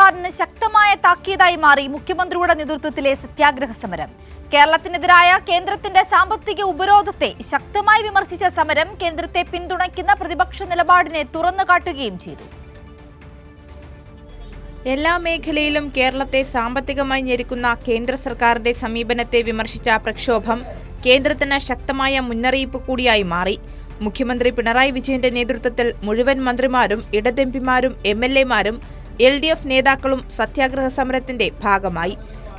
സർക്കാരിന് ശക്തമായ താക്കീതായി മാറി മുഖ്യമന്ത്രിയുടെ നേതൃത്വത്തിലെ സത്യാഗ്രഹ സമരം. കേരളത്തിനെതിരായ കേന്ദ്രത്തിന്റെ സാമ്പത്തിക ഉപരോധത്തെ ശക്തമായി വിമർശിച്ച സമരം കേന്ദ്രത്തെ പിന്തുണയ്ക്കുന്ന പ്രതിപക്ഷ നിലപാടിനെ തുറന്നു കാട്ടുകയും ചെയ്തു. എല്ലാ മേഖലയിലും കേരളത്തെ സാമ്പത്തികമായി ഞെരുക്കുന്ന കേന്ദ്ര സർക്കാരിന്റെ സമീപനത്തെ വിമർശിച്ച പ്രക്ഷോഭം കേന്ദ്രത്തിന് ശക്തമായ മുന്നറിയിപ്പ് കൂടിയായി മാറി. മുഖ്യമന്ത്രി പിണറായി വിജയന്റെ നേതൃത്വത്തിൽ മുഴുവൻ മന്ത്രിമാരും ഇടതെംപിമാരും എം എൽ എമാരും എൽ ഡി എഫ് നേതാക്കളും സത്യാഗ്രഹ സമരത്തിന്റെ ഭാഗമായി.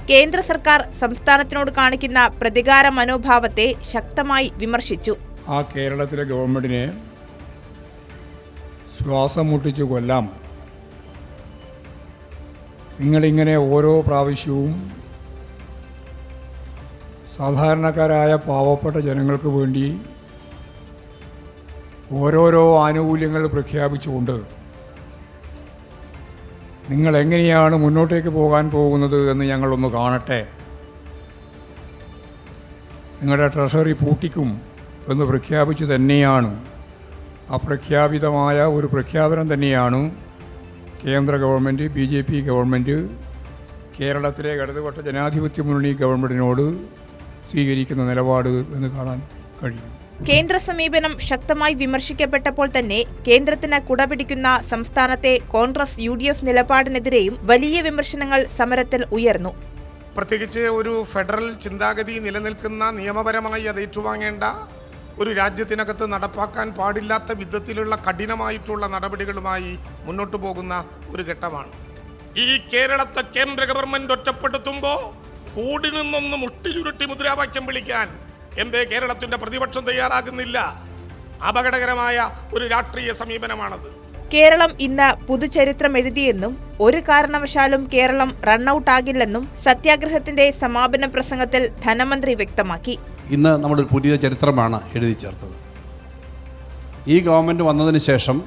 കേന്ദ്ര സർക്കാർ സംസ്ഥാനത്തിനോട് കാണിക്കുന്ന പ്രതികാര മനോഭാവത്തെ ശക്തമായി വിമർശിച്ചു. ആ കേരളത്തിലെ ഗവൺമെന്റിനെ ശ്വാസം മുട്ടിച്ച് കൊല്ലാം. നിങ്ങളിങ്ങനെ ഓരോ പ്രാവശ്യവും സാധാരണക്കാരായ പാവപ്പെട്ട ജനങ്ങൾക്ക് വേണ്ടി ഓരോരോ ആനുകൂല്യങ്ങൾ പ്രഖ്യാപിച്ചുകൊണ്ട് നിങ്ങൾ എങ്ങനെയാണ് മുന്നോട്ടേക്ക് പോകാൻ പോകുന്നത് എന്ന് ഞങ്ങളൊന്ന് കാണട്ടെ. നിങ്ങളുടെ ട്രഷറി പൂട്ടിക്കും എന്ന് പ്രഖ്യാപിച്ചു തന്നെയാണ്. അപ്രഖ്യാപിതമായ ഒരു പ്രഖ്യാപനം തന്നെയാണ് കേന്ദ്ര government B J P government കേരളത്തിലെ ഇടതുപക്ഷ ജനാധിപത്യ മുന്നണി ഗവൺമെന്റിനോട് സ്വീകരിക്കുന്ന നിലപാട് എന്ന് കാണാൻ കഴിയും. കേന്ദ്ര സമീപനം ശക്തമായി വിമർശിക്കപ്പെട്ടപ്പോൾ തന്നെ കേന്ദ്രത്തിന് കുടപിടിക്കുന്ന സംസ്ഥാനത്തെ കോൺഗ്രസ് യു ഡി എഫ് നിലപാടിനെതിരെയും വലിയ വിമർശനങ്ങൾ സമരത്തിൽ ഉയർന്നു. പ്രത്യേകിച്ച് ഒരു ഫെഡറൽ ചിന്താഗതി നിലനിൽക്കുന്ന നിയമപരമായി അത് ഏറ്റുവാങ്ങേണ്ട ഒരു രാജ്യത്തിനകത്ത് നടപ്പാക്കാൻ പാടില്ലാത്ത വിധത്തിലുള്ള കഠിനമായിട്ടുള്ള നടപടികളുമായി മുന്നോട്ട് പോകുന്ന ഒരു ഘട്ടമാണ്. ഈ കേരളത്തെ കേന്ദ്ര ഗവൺമെന്റ് ഒറ്റപ്പെടുത്തുമ്പോൾ കൂടി നിന്നൊന്ന് മുഷ്ടി ചുരുട്ടി മുദ്രാവാക്യം വിളിക്കാൻ എന്തേ കേരളത്തിന്റെ പ്രതിപക്ഷം തയ്യാറാകുന്നില്ല? അപകടകരമായ ഒരു രാഷ്ട്രീയ സമീപനമാണത്. കേരളം ഇന്ന് പുതുചരിത്രം എഴുതിയെന്നും ഒരു കാരണവശാലും കേരളം റണ്ണൌട്ട് ആകില്ലെന്നും സത്യാഗ്രഹത്തിന്റെ സമാപന പ്രസംഗത്തിൽ ധനമന്ത്രി വ്യക്തമാക്കി. ഇന്ന് ഒരു പുതിയ ചരിത്രമാണ് എഴുതി ചേർത്തത്. ഈ ഗവൺമെന്റ് വന്നതിന് ശേഷം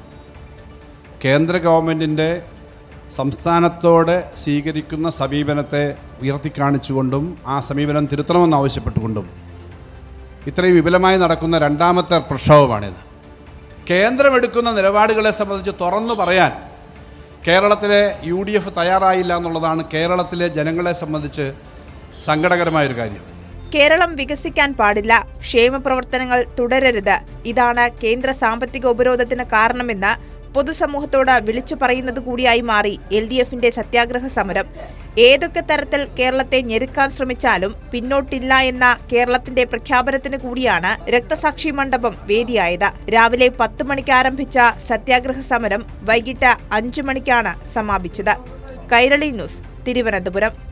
കേന്ദ്ര ഗവൺമെന്റിന്റെ സംസ്ഥാനത്തോടെ സ്വീകരിക്കുന്ന സമീപനത്തെ ഉയർത്തിക്കാണിച്ചുകൊണ്ടും ആ സമീപനം തിരുത്തണമെന്ന് ആവശ്യപ്പെട്ടുകൊണ്ടും ഇത്രയും വിപുലമായി നടക്കുന്ന രണ്ടാമത്തെ പ്രക്ഷോഭമാണിത്. കേന്ദ്രമെടുക്കുന്ന നിലപാടുകളെ സംബന്ധിച്ച് തുറന്നു പറയാൻ കേരളത്തിലെ യു ഡി എഫ് തയ്യാറായില്ല എന്നുള്ളതാണ് കേരളത്തിലെ ജനങ്ങളെ സംബന്ധിച്ച് സങ്കടകരമായൊരു കാര്യം. കേരളം വികസിക്കാൻ പാടില്ല ക്ഷേമ പ്രവർത്തനങ്ങൾ തുടരരുത്. ഇതാണ് കേന്ദ്ര സാമ്പത്തിക ഉപരോധത്തിന് കാരണമെന്ന് പൊതുസമൂഹത്തോട് വിളിച്ചു പറയുന്നത് കൂടിയായി മാറി എൽ ഡി എഫിന്റെ സത്യാഗ്രഹ സമരം. ഏതൊക്കെ തരത്തിൽ കേരളത്തെ ഞെരുക്കാൻ ശ്രമിച്ചാലും പിന്നോട്ടില്ല എന്ന കേരളത്തിന്റെ പ്രഖ്യാപനത്തിന് കൂടിയാണ് രക്തസാക്ഷി മണ്ഡപം വേദിയായത്. രാവിലെ പത്ത് മണിക്ക് ആരംഭിച്ച സത്യാഗ്രഹ സമരം വൈകിട്ട് അഞ്ചു മണിക്കാണ് സമാപിച്ചത്. കൈരളി ന്യൂസ് തിരുവനന്തപുരം.